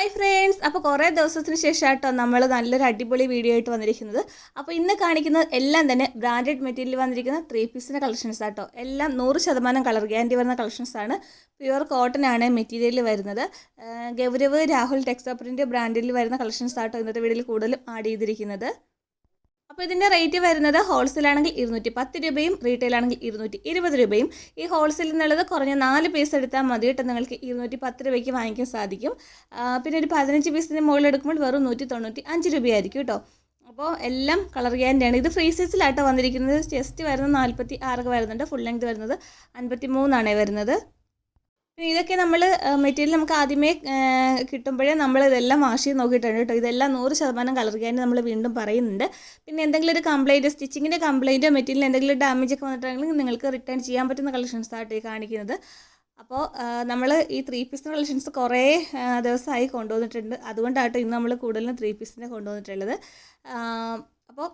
Hi friends അപ്പോൾ കുറേ ദിവസത്തിന് ശേഷം കേട്ടോ നമ്മൾ നല്ലൊരു അടിപൊളി വീഡിയോ ആയിട്ട് വന്നിരിക്കുന്നത്. അപ്പോൾ ഇന്ന് കാണിക്കുന്നത് എല്ലാം തന്നെ ബ്രാൻഡഡ് മെറ്റീരിയൽ വന്നിരിക്കുന്ന ത്രീ പീസിന്റെ കളക്ഷൻസ് ആട്ടോ. എല്ലാം നൂറ് ശതമാനം കളർ ഗ്യാരണ്ടി വരുന്ന കളക്ഷൻസ് ആണ്. പ്യുവർ കോട്ടൺ ആണ് മെറ്റീരിയൽ വരുന്നത്. ഗൗരവ് രാഹുൽ ടെക്സ്റ്റോപ്പറിന്റെ ബ്രാൻഡിൽ വരുന്ന കളക്ഷൻസ് ആട്ടോ ഇന്നത്തെ വീഡിയോയിൽ കൂടുതലും ആഡ് ചെയ്തിരിക്കുന്നത്. അപ്പോൾ ഇതിന്റെ റേറ്റ് വരുന്നത് ഹോൾസെയിൽ ആണെങ്കിൽ ഇരുന്നൂറ്റി പത്ത് രൂപയും റീറ്റെയിൽ ആണെങ്കിൽ ഇരുന്നൂറ്റി ഇരുപത് രൂപയും. ഈ ഹോൾസെയിൽ എന്നുള്ളത് കുറഞ്ഞ നാല് പീസ് എടുത്താൽ മതി കേട്ടോ. നിങ്ങൾക്ക് ഇരുന്നൂറ്റി പത്ത് രൂപയ്ക്ക് വാങ്ങിക്കാൻ സാധിക്കും. പിന്നെ ഒരു പതിനഞ്ച് പീസിന് മുകളിൽ എടുക്കുമ്പോൾ വെറും നൂറ്റി തൊണ്ണൂറ്റി അഞ്ച് രൂപയായിരിക്കും കേട്ടോ. അപ്പോൾ എല്ലാം കളർ ഗ്യാരന്റിയാണ് ഇത് ഫ്രീ സൈസിലാട്ടോ വന്നിരിക്കുന്നത്. ചെസ്റ്റ് വരുന്നത് നാൽപ്പത്തി ആറൊക്കെ വരുന്നുണ്ട്. ഫുൾ ലെങ്ത് വരുന്നത് അൻപത്തി മൂന്നാണ് വരുന്നത്. ഇതൊക്കെ നമ്മൾ മെറ്റീരിയൽ നമുക്ക് ആദ്യമേ കിട്ടുമ്പോഴേ നമ്മൾ ഇതെല്ലാം വാഷ് ചെയ്ത് നോക്കിയിട്ടുണ്ട് കേട്ടോ. ഇതെല്ലാം നൂറ് ശതമാനം കളർ ഗ്യാരണ്ടി നമ്മൾ വീണ്ടും പറയുന്നുണ്ട്. പിന്നെ എന്തെങ്കിലും ഒരു കംപ്ലൈന്റ് സ്റ്റിച്ചിങ്ങിന്റെ കംപ്ലൈന്റോ മെറ്റീരിയൽ എന്തെങ്കിലും ഡാമേജ് ഒക്കെ വന്നിട്ടുണ്ടെങ്കിൽ നിങ്ങൾക്ക് റിട്ടേൺ ചെയ്യാൻ പറ്റുന്ന കളക്ഷൻസ് ആയിട്ട് കാണിക്കുന്നത്. അപ്പോൾ നമ്മൾ ഈ ത്രീ പീസ് കളക്ഷൻസ് കുറേ ദിവസമായി കൊണ്ടുവന്നിട്ടുണ്ട്. അതുകൊണ്ടാട്ടോ ഇന്ന് നമ്മൾ കൂടുതലും ത്രീ പീസിനെ കൊണ്ടുവന്നിട്ടുള്ളത്. അപ്പോൾ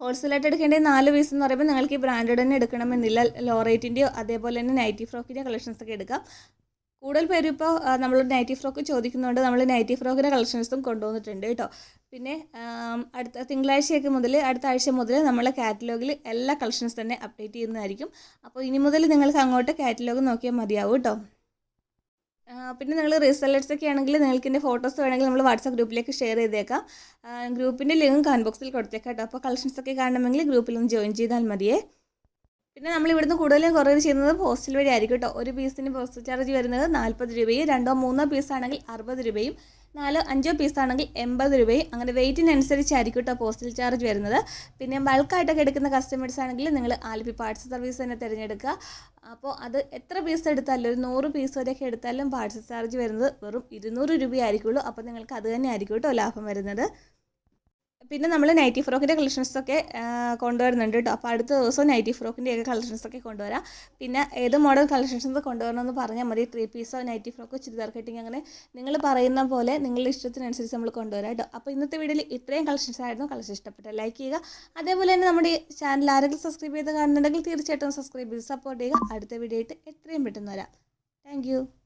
ഹോൾസെയിലായിട്ട് എടുക്കേണ്ടത് നാല് പീസ് എന്ന് പറയുമ്പോൾ നിങ്ങൾക്ക് ഈ ബ്രാൻഡഡ് തന്നെ എടുക്കണമെന്നില്ല. ലോ റേറ്റിന്റെയോ അതേപോലെ തന്നെ നൈറ്റി ഫ്രോക്കിന്റെ കളക്ഷൻസ് ഒക്കെ എടുക്കാം. കൂടുതൽ പേര് ഇപ്പോൾ നമ്മൾ നൈറ്റി ഫ്രോക്ക് ചോദിക്കുന്നതുകൊണ്ട് നമ്മൾ നൈറ്റി ഫ്രോക്കിന്റെ കളക്ഷൻസും കൊണ്ടുവന്നിട്ടുണ്ട് കേട്ടോ. പിന്നെ അടുത്ത തിങ്കളാഴ്ചയൊക്കെ മുതൽ അടുത്ത ആഴ്ച മുതൽ നമ്മളെ കാറ്റലോഗിൽ എല്ലാ കളക്ഷൻസ് തന്നെ അപ്ഡേറ്റ് ചെയ്യുന്നതായിരിക്കും. അപ്പോൾ ഇനി മുതൽ നിങ്ങൾക്ക് അങ്ങോട്ട് കാറ്റലോഗ് നോക്കിയാൽ മതിയാവും കേട്ടോ. പിന്നെ നിങ്ങൾ റിസൾട്ട്സ് ഒക്കെ ആണെങ്കിൽ നിങ്ങൾക്ക് എന്റെ ഫോട്ടോസ് വേണമെങ്കിൽ നമ്മൾ വാട്സാപ്പ് ഗ്രൂപ്പിലേക്ക് ഷെയർ ചെയ്തേക്കാം. ഗ്രൂപ്പിന്റെ ലിങ്ക് കമന്റ് ബോക്സിൽ കൊടുത്തേക്കാം കേട്ടോ അപ്പോൾ കളക്ഷൻസ് ഒക്കെ കാണണമെങ്കിൽ ഗ്രൂപ്പിൽ ഒന്ന് ജോയിൻ ചെയ്താൽ മതിയേ. പിന്നെ നമ്മൾ ഇവിടുന്ന് കൂടുതലും കൊറിയർ ചെയ്യുന്നത് പോസ്റ്റൽ വഴി ആയിരിക്കും കേട്ടോ. ഒരു പീസിന് പോസ്റ്റ് ചാർജ് വരുന്നത് നാൽപ്പത് രൂപയും രണ്ടോ മൂന്നോ പീസാണെങ്കിൽ അറുപത് രൂപയും. നാലോ അഞ്ചോ പീസ് ആണെങ്കിൽ എൺപത് രൂപയും. അങ്ങനെ വെയിറ്റിനനുസരിച്ചായിരിക്കും കേട്ടോ പോസ്റ്റൽ ചാർജ് വരുന്നത്. പിന്നെ ബൾക്കായിട്ടൊക്കെ എടുക്കുന്ന കസ്റ്റമേഴ്സ് ആണെങ്കിൽ നിങ്ങൾ ആലപ്പി പാർട്സ് സർവീസ് തന്നെ തിരഞ്ഞെടുക്കുക. അപ്പോൾ അത് എത്ര പീസ് എടുത്താലും ഒരു നൂറ് പീസ് വരെയൊക്കെ എടുത്താലും പാർട്സ് ചാർജ് വരുന്നത് വെറും ഇരുന്നൂറ് രൂപയായിരിക്കുള്ളൂ. അപ്പോൾ നിങ്ങൾക്ക് അത് തന്നെ ആയിരിക്കും കേട്ടോ ലാഭം വരുന്നത്. പിന്നെ നമ്മൾ നൈറ്റി ഫ്രോക്കിന്റെ കളക്ഷൻസൊക്കെ കൊണ്ടുവരുന്നുണ്ട് കേട്ടോ അപ്പോൾ അടുത്ത ദിവസം നൈറ്റി ഫ്രോക്കിന്റെ ഒക്കെ കളക്ഷൻസൊക്കെ കൊണ്ടുവരാം. പിന്നെ ഏത് മോഡൽ കളക്ഷൻസ് കൊണ്ടുവരണമെന്ന് പറഞ്ഞാൽ മതി. ത്രീ പീസോ നൈറ്റി ഫ്രോക്കോ ചുരിദാർ കട്ടിങ് അങ്ങനെ നിങ്ങൾ പറയുന്ന പോലെ നിങ്ങളുടെ ഇഷ്ടത്തിനനുസരിച്ച് നമ്മൾ കൊണ്ടുവരാം കേട്ടോ അപ്പോൾ ഇന്നത്തെ വീഡിയോയിൽ ഇത്രയും കളക്ഷൻസ് ആയിരുന്നു. കളക്ഷൻ ഇഷ്ടപ്പെട്ട ലൈക്ക് ചെയ്യുക. അതേപോലെ തന്നെ നമ്മുടെ ചാനൽ ആരെങ്കിലും സബ്സ്ക്രൈബ് ചെയ്ത് കാണുന്നുണ്ടെങ്കിൽ തീർച്ചയായിട്ടും സബ്സ്ക്രൈബ് ചെയ്ത് സപ്പോർട്ട് ചെയ്യുക. അടുത്ത വീഡിയോ ആയിട്ട് എത്രയും പെട്ടെന്ന് വരാം. താങ്ക്